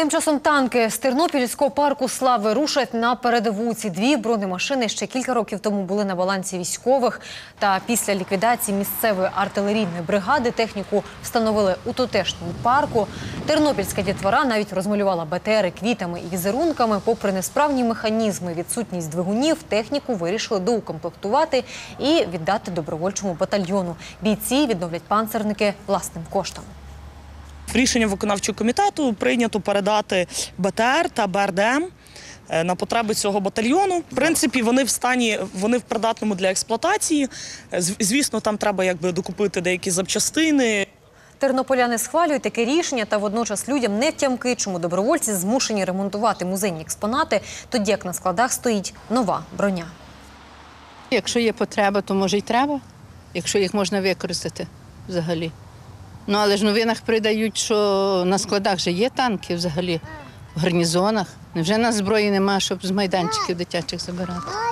Тим часом танки з Тернопільського парку слави рушать на передову. Ці дві бронемашини ще кілька років тому були на балансі військових. Та після ліквідації місцевої артилерійної бригади техніку встановили у тутешньому парку. Тернопільська дітвора навіть розмалювала БТРи квітами і візерунками. Попри несправні механізми, відсутність двигунів, техніку вирішили доукомплектувати і віддати добровольчому батальйону. Бійці відновлять панцерники власним коштом. Рішенням виконавчого комітету прийнято передати БТР та БРДМ е, на потреби цього батальйону. В принципі, вони в стані, вони в придатному для експлуатації. Е, Звісно, там треба якби докупити деякі запчастини. Тернополяни схвалюють таке рішення, та водночас людям не втямки, чому добровольці змушені ремонтувати музейні експонати, тоді як на складах стоїть нова броня. Якщо є потреба, то може й треба, якщо їх можна використати взагалі. Ну але ж в новинах придають, що на складах же є танки взагалі в гарнізонах. Невже нас зброї нема, щоб з майданчиків дитячих забирати?